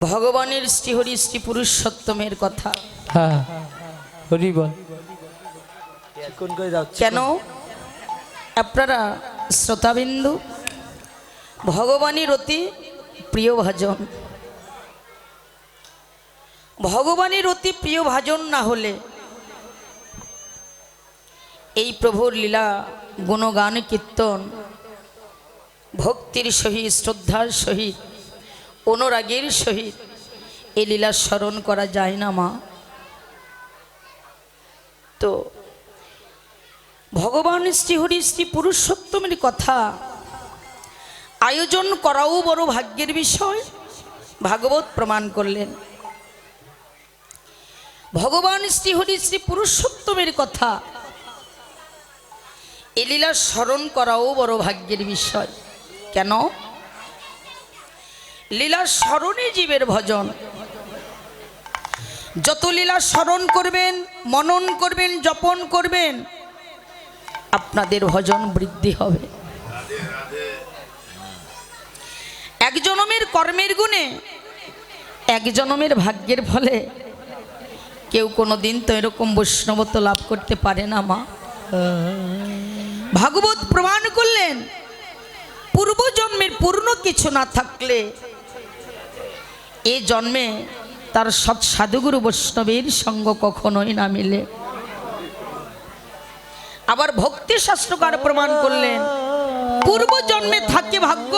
ভগবানের শ্রীহরি শ্রী পুরুষোত্তমের কথা। হ্যাঁ হরি বল। কোন করে যাচ্ছে কেন? আপনারা শ্রোতাবিন্দু ভগবানের অতি প্রিয় ভাজন। ভগবানের অতি প্রিয় ভাজন না হলে এই প্রভুর লীলা গুণগান কীর্তন ভক্তির সহিত শ্রদ্ধার সহিত অনুরাগের সহিত। এ লীলা স্মরণ করা যায় না, মা। তো, ভগবান শ্রীহরি শ্রী পুরুষোত্তমের কথা আয়োজন করাও বড় ভাগ্যের বিষয়, ভাগবত প্রমাণ করলেন। ভগবান শ্রীহরি শ্রী পুরুষোত্তমের কথা এ লীলা স্মরণ করাও বড় ভাগ্যের বিষয়। কেন? লীলা স্মরণে জীবের ভজন। যত লীলা স্মরণ করবেন, মনন করবেন, জপন করবেন, আপনাদের ভজন বৃদ্ধি হবে। এক জনমের কর্মের গুণে, এক জনমের ভাগ্যের ফলে, কেউ কোনো দিন তো এরকম বৈষ্ণবত্ব লাভ করতে পারে না, মা। ভাগবত প্রমাণ করলেন, পূর্বজন্মের পূর্ণ কিছু না থাকলে এ জন্মে তার সৎ সাধুগুরু বৈষ্ণবের সঙ্গ কখনোই না মিলে। আবার ভক্তি শাস্ত্রকার প্রমাণ করলেন, পূর্ব জন্মে থাকে ভাগ্য।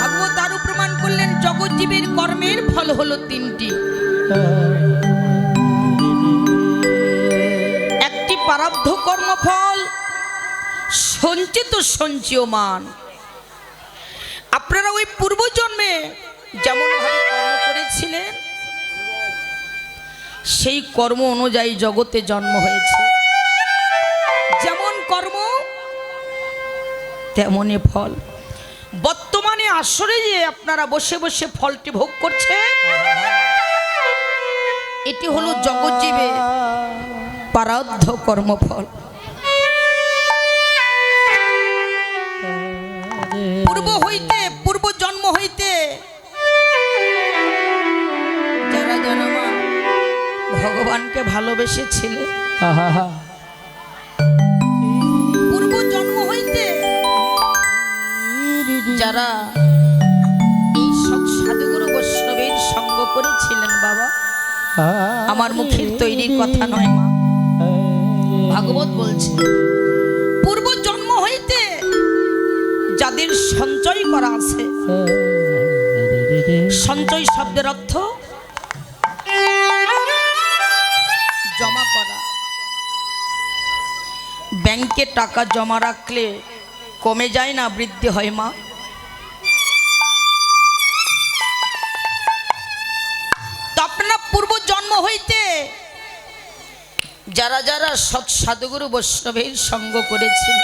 ভাগ্য আরও প্রমাণ করলেন জগৎজীবের কর্মের ফল হলো তিনটি। পারাব্ধ কর্মফল। সঞ্চিত সঞ্চয়মান আপনারা ওই পূর্বজন্মে যেমন কর্ম করেছিলেন, সেই কর্ম অনুযায়ী জগতে জন্ম হয়েছে। যেমন কর্ম, তেমনই ফল। বর্তমানে আসরে যে আপনারা বসে বসে ফলটি ভোগ করছেন, এটি হলো জগৎজীবের পারাধ্য কর্মফল। পূর্ব হইতে পূর্ব জন্ম হইতে যারা যারা ভগবানকে ভালোবেসেছিলেন আহা পূর্ব জন্ম হইতে যারা এই সৎ সাধুগুরু বৈষ্ণবের সঙ্গ করেছিলেন বাবা আমার মুখের তৈরির কথা নয় মা। ভাগবত বলছে পূর্ব জন্ম হইতে যাদের সঞ্চয় করা আছে, সঞ্চয় শব্দের অর্থ জমা করা। ব্যাংকে টাকা জমা রাখলে কমে যায় না, বৃদ্ধি হয় মা। যারা যারা সৎ সাধুগুরু বৈষ্ণবের সঙ্গ করেছিল।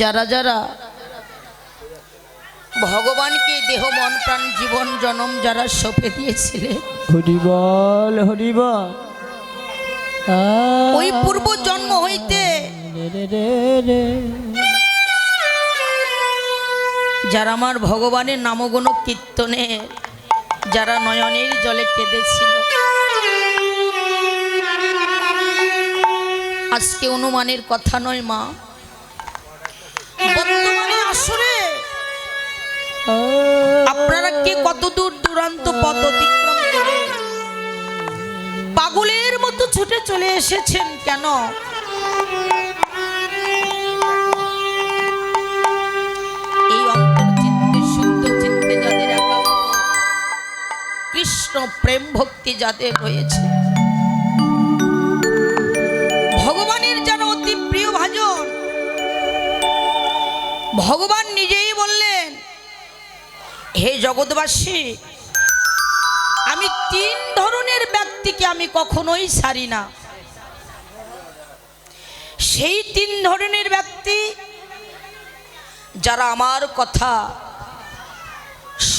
যারা যারা ভগবানকে দেহ মন প্রাণ জীবন জনম যারা সঁপে দিয়েছিলেন। হরি বল হরি ওই পূর্ব জন্ম হইতে যারা আমার ভগবানের নামগুণ কীর্তনে যারা নয়নের জলে কেঁদেছিল। আজকে অনুমানের কথা নয়, মা। আপনারা কে কত দূর দূরান্ত পথ অতিক্রম করে? পাগলের মতো ছুটে চলে এসেছেন কেন? কৃষ্ণ প্রেম ভক্তি যাদের রয়েছে। ভগবানের যেন অতি প্রিয় ভাজন, ভগবান নিজেই বললেন, হে জগৎবাসী, আমি তিন ধরনের ব্যক্তিকে আমি কখনোই ছাড়ি না। সেই তিন ধরনের ব্যক্তি যারা আমার কথা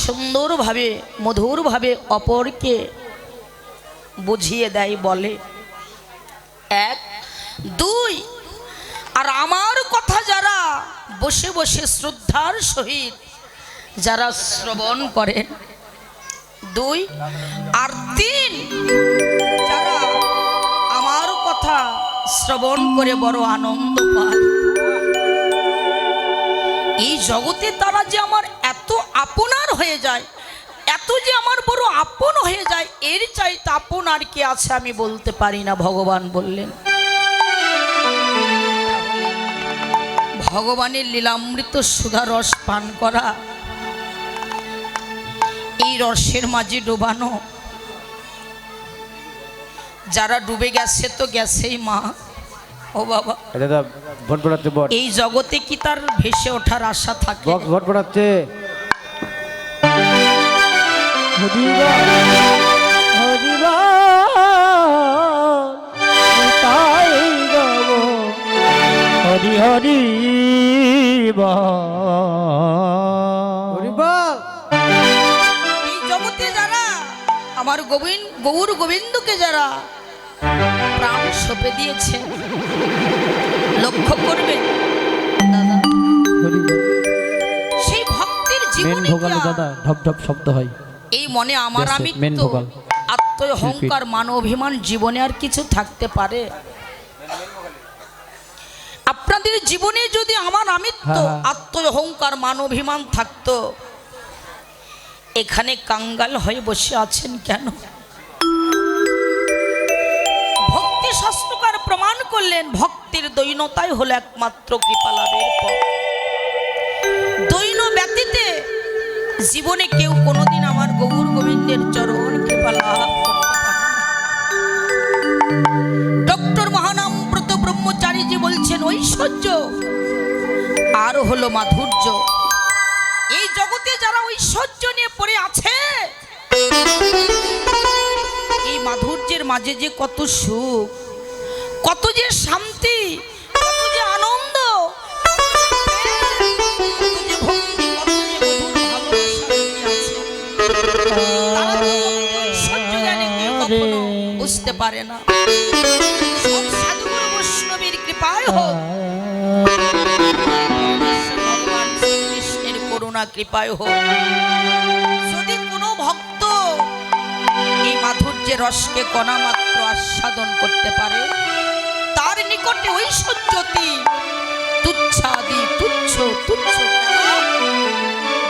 সুন্দরভাবে, মধুরভাবে অপরকে বুঝিয়ে দেয়, বলে, এক, দুই, আর আমার কথা যারা বসে বসে শ্রদ্ধার সহিত যারা শ্রবণ করেন দুই, আর তিন, যারা আমার কথা শ্রবণ করে বড় আনন্দ পায়। এই জগতে তারা যে আমার এত আপনার হয়ে যায়, এত যে আমার বড় আপন হয়ে যায়, এর চাইতে আপন আর কি আছে আমি বলতে পারি না, ভগবান বললেন। ভগবানের লীলামৃত সুধা রস পান করা, এই রসের মাঝে ডোবানো, যারা ডুবে গেছে তো গেছেই মা। ও বাবা। দাদা ভোট পড়াচ্ছে বট এই জগতে কি তার ভেসে ওঠার আশা থাকে? বক্স ভোট পড়াচ্ছে হরি হরি এই জগতে যারা আমার গোবিন্দ গৌর গোবিন্দকে যারা প্রাণ সঁপে দিয়েছে লক্ষ্য করবেন দাদা। সেই ভক্তির জীবনে ভোগালে দাদা ঢপ ঢপ শব্দ হয়। এই মনে আমার আমি vocal. মান অভিমান জীবনে আর কিছু থাকতে পারে? আপনাদের জীবনে যদি আমার আমিত্ব হ্যাঁ, হ্যাঁ। আত্ম অহংকার মান অভিমান থাকতো এখানে কাঙ্গাল হয়ে বসে আছেন কেন? করলেন, ভক্তির দৈনতাই হলো একমাত্র কৃপা লাভের পথ। দৈন ব্যতীতে জীবনে কেউ কোনোদিন আমার গৌর গোবিন্দের চরণ কৃপা লাভ ডক্টর ব্রহ্মচারীজি বলছেন, ঐশ্বর্য আর হলো মাধুর্য। এই জগতে যারা ঐশ্বর্য নিয়ে পড়ে আছে, এই মাধুর্যের মাঝে যে কত সুখ কত যে শান্তি কত যে আনন্দ। মধুর বুঝতে পারে না। সাধুগুরু বৈষ্ণবের কৃপায় হোক। ভগবান শ্রীকৃষ্ণের করুণা কৃপায় হোক। যদি কোনো ভক্ত এই মাধুর্যের রসকে কণামাত্র আস্বাদন করতে পারে, তার নিকটে ঐশ্বর্যতি তুচ্ছাদি, তুচ্ছ তুচ্ছ?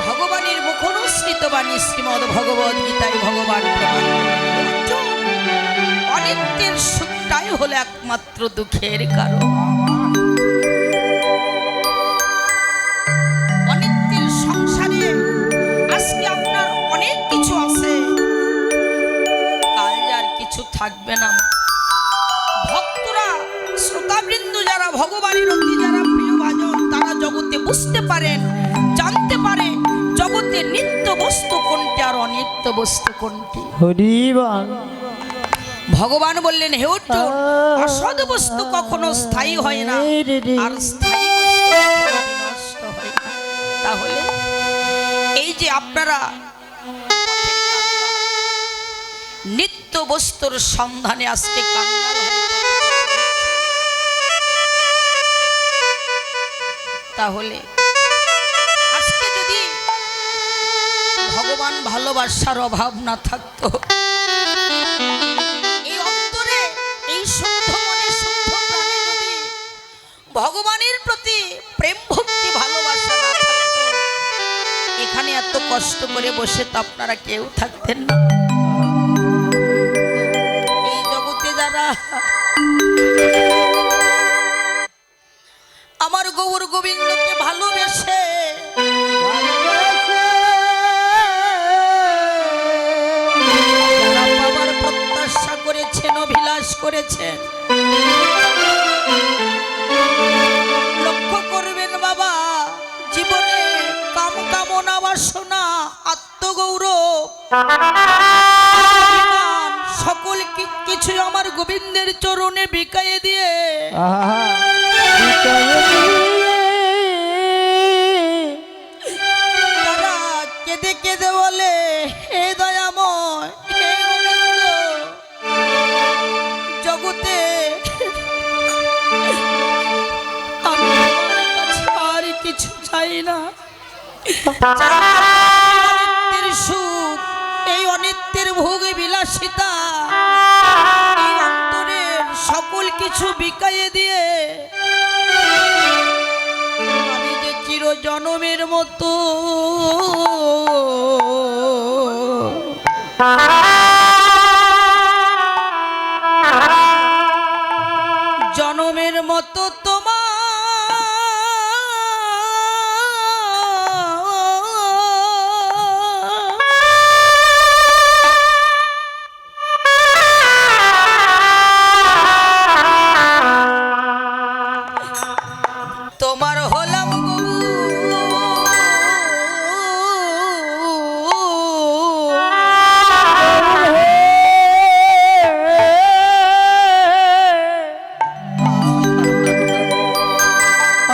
ভগবানের মুখনুসৃত বাণী শ্রীমদ ভগবত গীতায় ভগবান অনেকের সুখটাই হলো একমাত্র দুঃখের কারণ। থাকবে না ভক্তরা শ্রোতাবৃন্দ যারা ভগবানের অতি যারা প্রিয় ভাজন তারা জগতে বুঝতে পারেন জানতে পারে জগতে নিত্য বস্তু কোনটি আর অনিত্য বস্তু কোনটি। ভগবান বললেন হে অর্জুন অসৎ বস্তু কখনো স্থায়ী হয় না আর স্থায়ী তাহলে এই যে আপনারা নিত্য বস্তুর সন্ধানে আজকে তাহলে আজকে যদি ভগবান ভালোবাসার অভাব না থাকতো, এই অন্তরে, এই শুদ্ধ মনে শুদ্ধ প্রাণে যদি ভগবানের প্রতি প্রেম ভক্তি ভালোবাসা না থাকতো, এখানে এত কষ্ট করে বসে তো আপনারা কেউ থাকতেন আমার গৌর গোবিন্দকে ভালোবেসে বাবার প্রত্যাশা করেছেন, অভিলাষ করেছেন, লক্ষ্য করবেন বাবা, জীবনে কাম কামনা বাসনা, আত্মগৌরব সকল কিছু আমার গোবিন্দের চরণে বিকাইয়ে দিয়ে। কেঁদে কেঁদে বলে আর কিছু চাই না। গরমের মতো।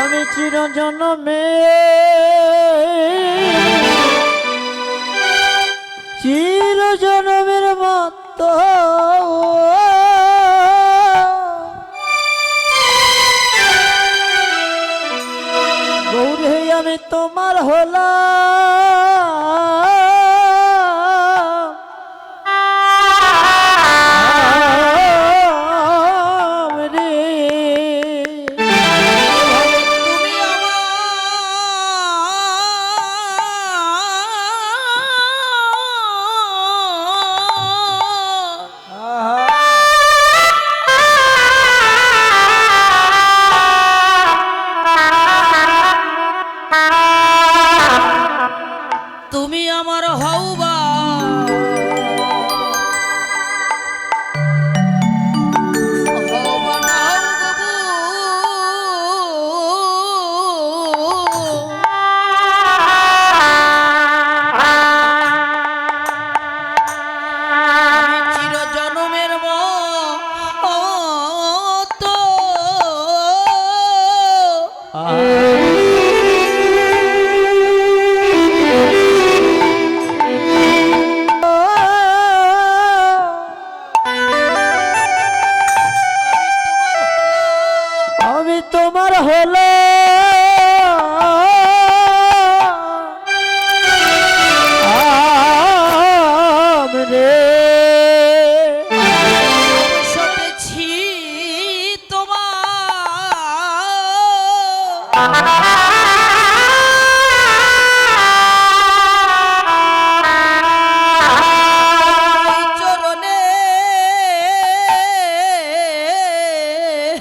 আমি চিরজনমে চিরজনমের মত। গৌরে আমি তোমার হলা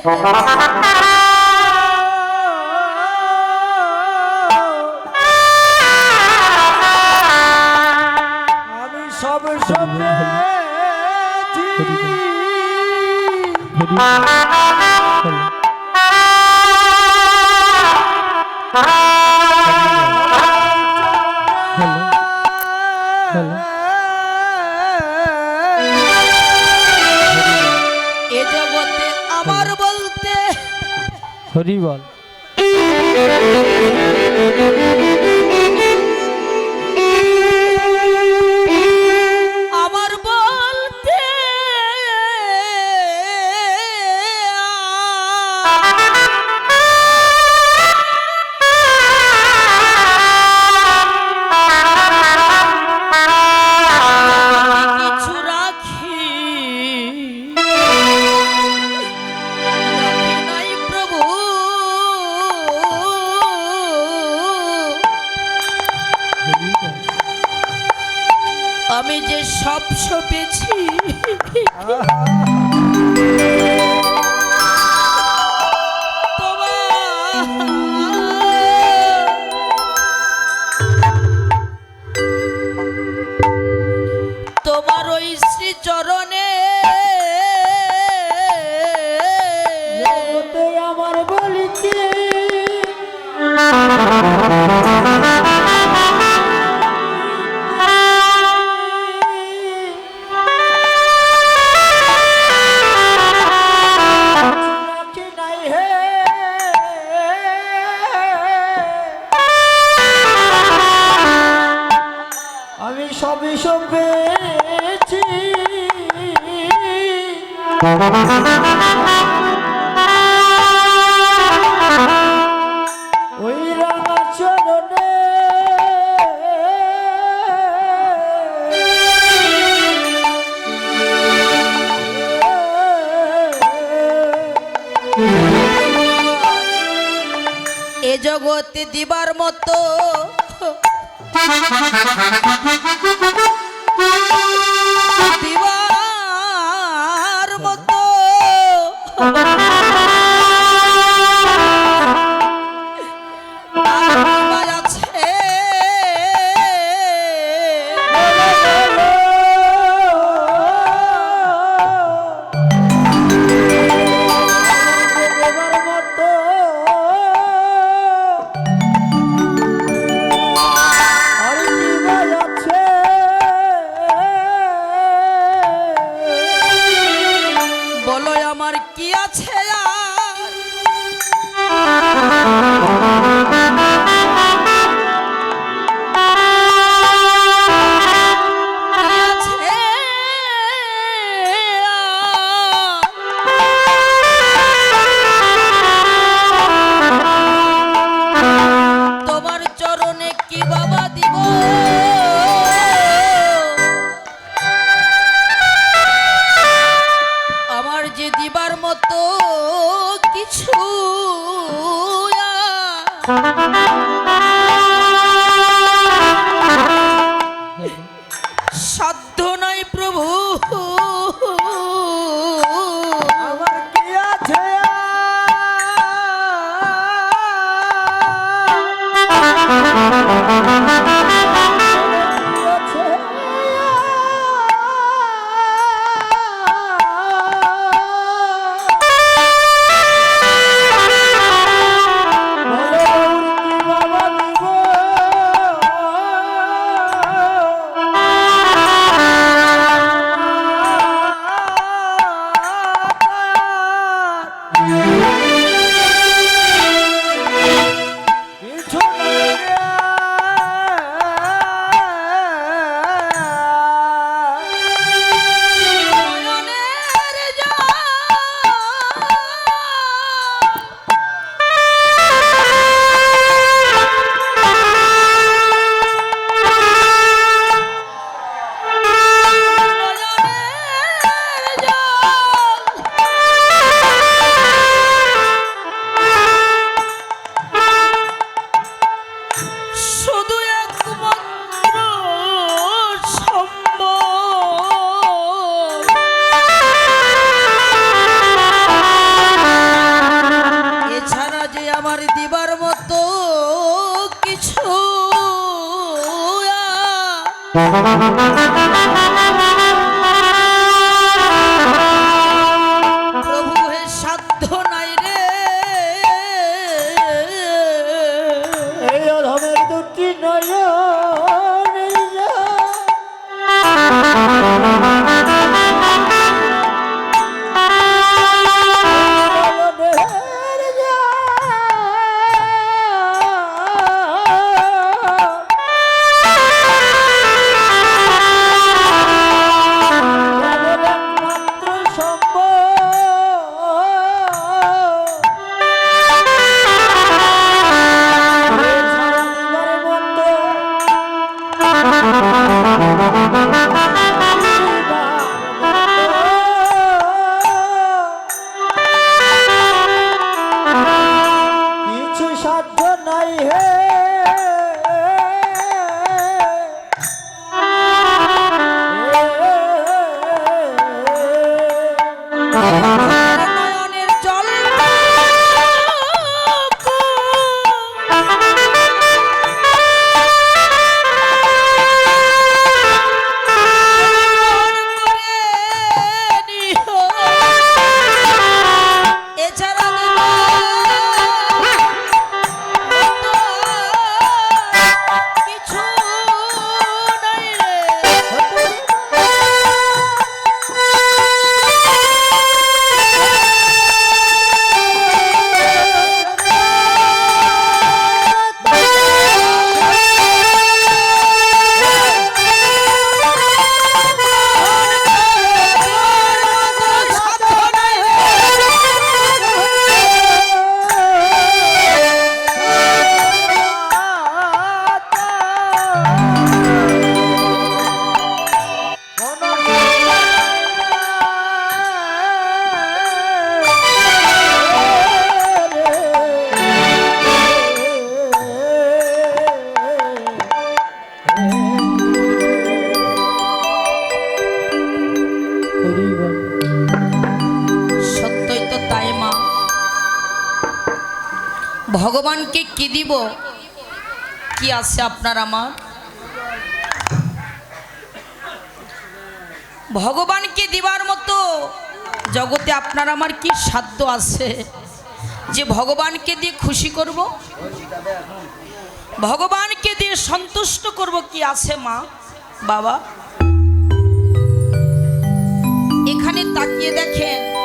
আমি সব সব তুই বল। ভগবানকে কি দিব? কি আছে আপনার আমার? ভগবানকে দিবার মতো জগতে আপনার আমার কি সাধ্য আছে? যে ভগবানকে দিয়ে খুশি করব? ভগবানকে দিয়ে সন্তুষ্ট করব কি আছে, মা? বাবা? এখানে তাকিয়ে দেখেন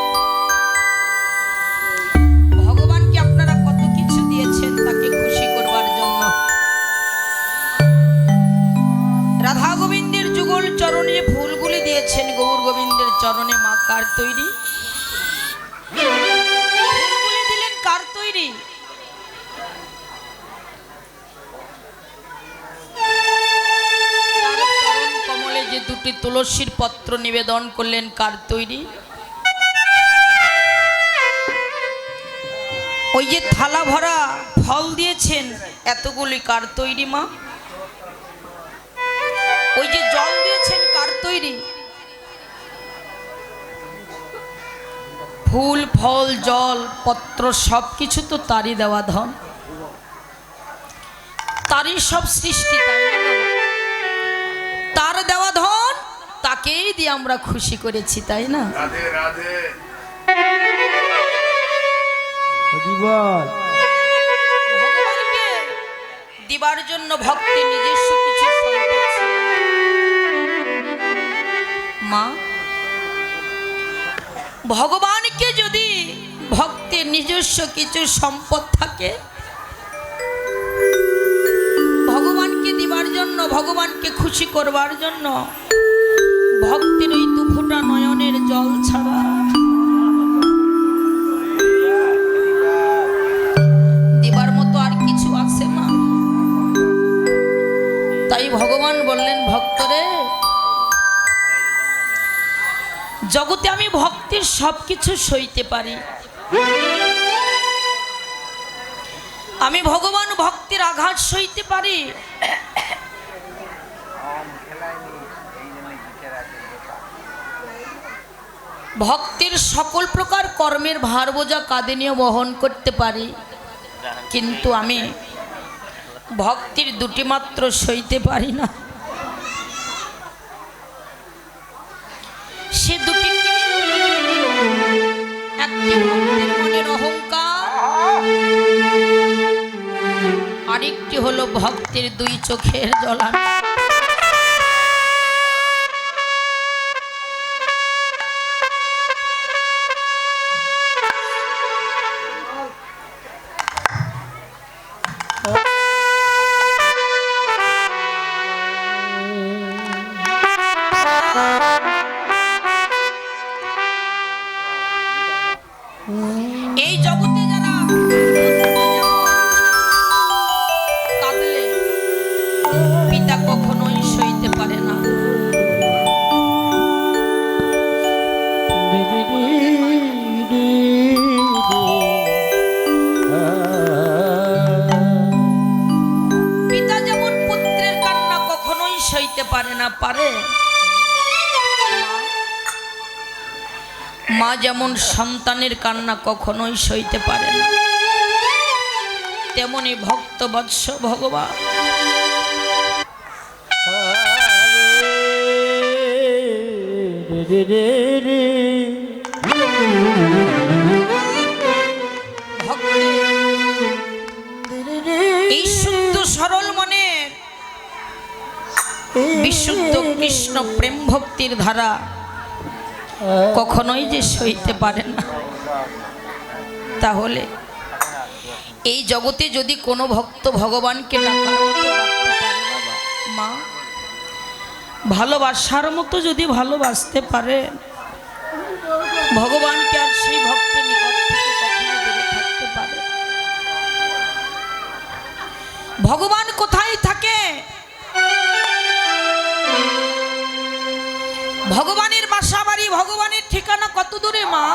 কার তৈরি? কার তৈরি? কমলে যে দুটি তুলসীর পত্র নিবেদন করলেন, কার তৈরি? ওই যে থালা ভরা ফল দিয়েছেন, এতগুলি কার তৈরি মা? ওই যে জল দিয়েছেন, কার তৈরি? ফুল ফল জল পত্র সব কিছু তো তারই দেওয়া ধন। তারই সব সৃষ্টি তার দেওয়া ধন তাকেই দিয়ে আমরা খুশি করেছি তাই না? দিবার জন্য ভক্তের নিজস্ব কিছু মা ভগবানকে যদি ভক্তের নিজস্ব কিছু সম্পদ থাকে, ভগবানকে দিবার জন্য, ভগবানকে খুশি করবার জন্য, ভক্তের ওই দুফুটা নয়নের জল ছাড়া দিবার মতো আর কিছু আছে না। তাই ভগবান বললেন, ভক্তরে, জগতে আমি ভক্তির সব কিছু সইতে পারি। আমি ভগবান ভক্তির আঘাত সইতে পারি। ভক্তির সকল প্রকার কর্মের ভার বোঝা কাঁধে নিয়ে বহন করতে পারি। কিন্তু আমি ভক্তির দুটি মাত্র সইতে পারি না। একটি ভক্তের মনের অহংকার। আরেকটি হলো ভক্তের দুই চোখের জলান পারে। মা যেমন সন্তানের কান্না কখনোই সইতে পারে না তেমনি ভক্ত বৎস ভগবান। ভক্তের কৃষ্ণ প্রেম ভক্তির ধারা কখনোই যে সইতে পারে না। তাহলে এই জগতে যদি কোনো ভক্ত ভগবানকে মা, ভালোবাসার মতো যদি ভালোবাসতে পারে, ভগবানকে আর সেই ভক্তের ভগবান কোথায় থাকে? ভগবানের বাসা বাড়ি ভগবানের ঠিকানা কত দূরে, মা?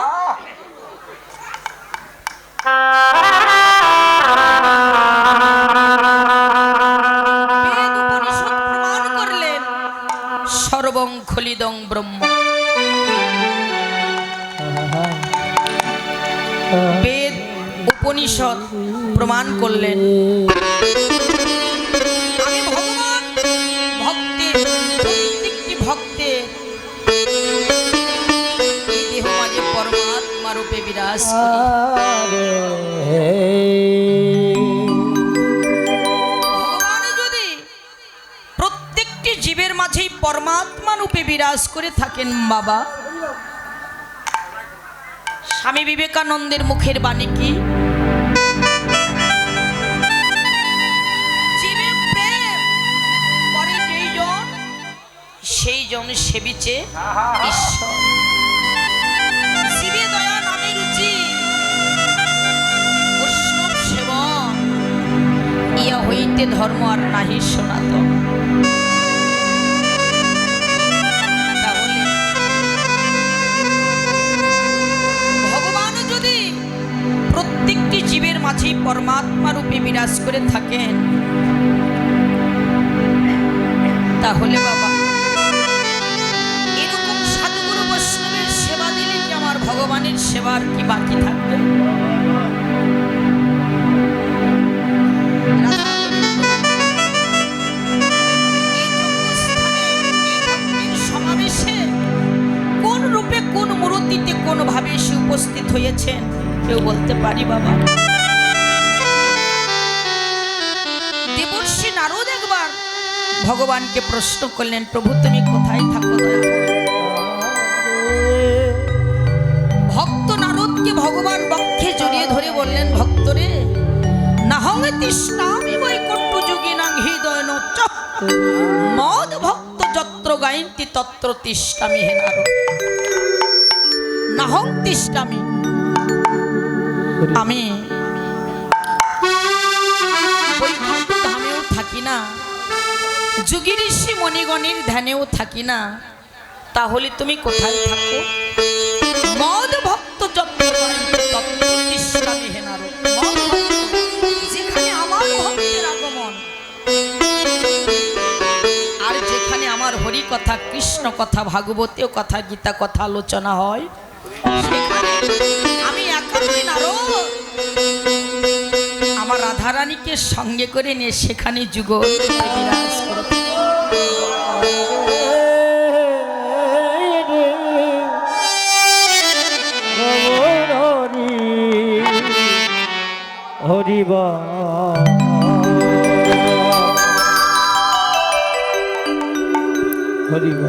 করলেন, সর্বং খলিদং ব্রহ্ম। বেদ উপনিষদ প্রমাণ করলেন। যদি প্রত্যেকটি জীবের মাঝেই পরমাত্মা রূপে বিরাজ করে থাকেন বাবা, স্বামী বিবেকানন্দের মুখের বাণী কি? সেই জন সেবিছে ঈশ্বর। হইতে ধর্ম আর নাহি সনাতন। ভগবান যদি প্রত্যেকটি জীবের মাঝেই পরমাত্মা রূপে বিরাজ করে থাকেন, তাহলে বাবা, এরকম সাধুগুরু বৈষ্ণবের সেবা দিলে কি আমার ভগবানের সেবার কি বাকি থাকবে? ভগবানকে প্রশ্ন করলেন, প্রভু, তুমি কোথায় থাকো ভক্ত নারদকে ভগবান বক্ষে জড়িয়ে ধরে বললেন, ভক্তরে নাহং তৃষ্ণামি বৈকুণ্ঠ যোগী নাং হৃদয় নচ মদ ভক্ত যত্র গায়ন্তি তত্র তিষ্টামি হে নারদ। নাহং তিষ্টামি আমি যুগী ঋষি মণিগণের ধ্যানেও থাকি না, তাহলে তুমি কোথায় থাকো? মদ ভক্ত আর যেখানে আমার হরি কথা, কৃষ্ণ কথা, ভাগবতীয় কথা, গীতা কথা আলোচনা হয় আমি আমার রাধারানীকে সঙ্গে করে নিয়ে সেখানে যুগ বিরাজ হরিবা হরিবা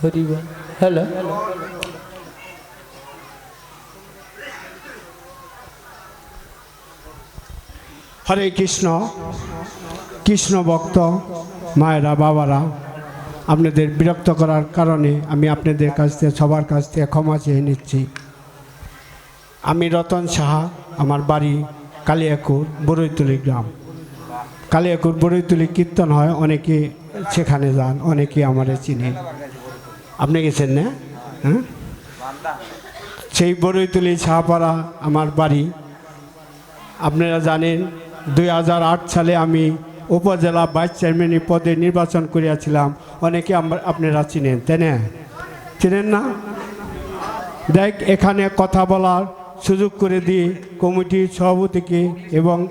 হরিবা হ্যালো। হরে কৃষ্ণ কৃষ্ণ ভক্ত, মায়েরা, বাবারা, আপনাদের বিরক্ত করার কারণে আমি আপনাদের কাছ থেকে, সবার কাছ থেকে ক্ষমা চেয়ে নিচ্ছি। আমি রতন সাহা, আমার বাড়ি কালিয়াকুর বড়ইতুলি গ্রাম। কালিয়াকুর বড়ইতুলি কীর্তন হয়, অনেকে সেখানে যান, অনেকে আমারে চিনে। আপনি গেছেন না? হ্যাঁ? সেই বড়ইতুলি সাহাপাড়া, আমার বাড়ি। আপনারা জানেন দুই হাজার আট সালে আমি উপজেলা ভাইস চেয়ারম্যান পদে নির্বাচন করিয়াছিলাম। অনেকে আমরা, আপনারা চিনেন, তাই না? চিনেন না? দেখ, এখানে কথা বলার সুযোগ করে দিয়ে কমিটির সভাপতিকে এবং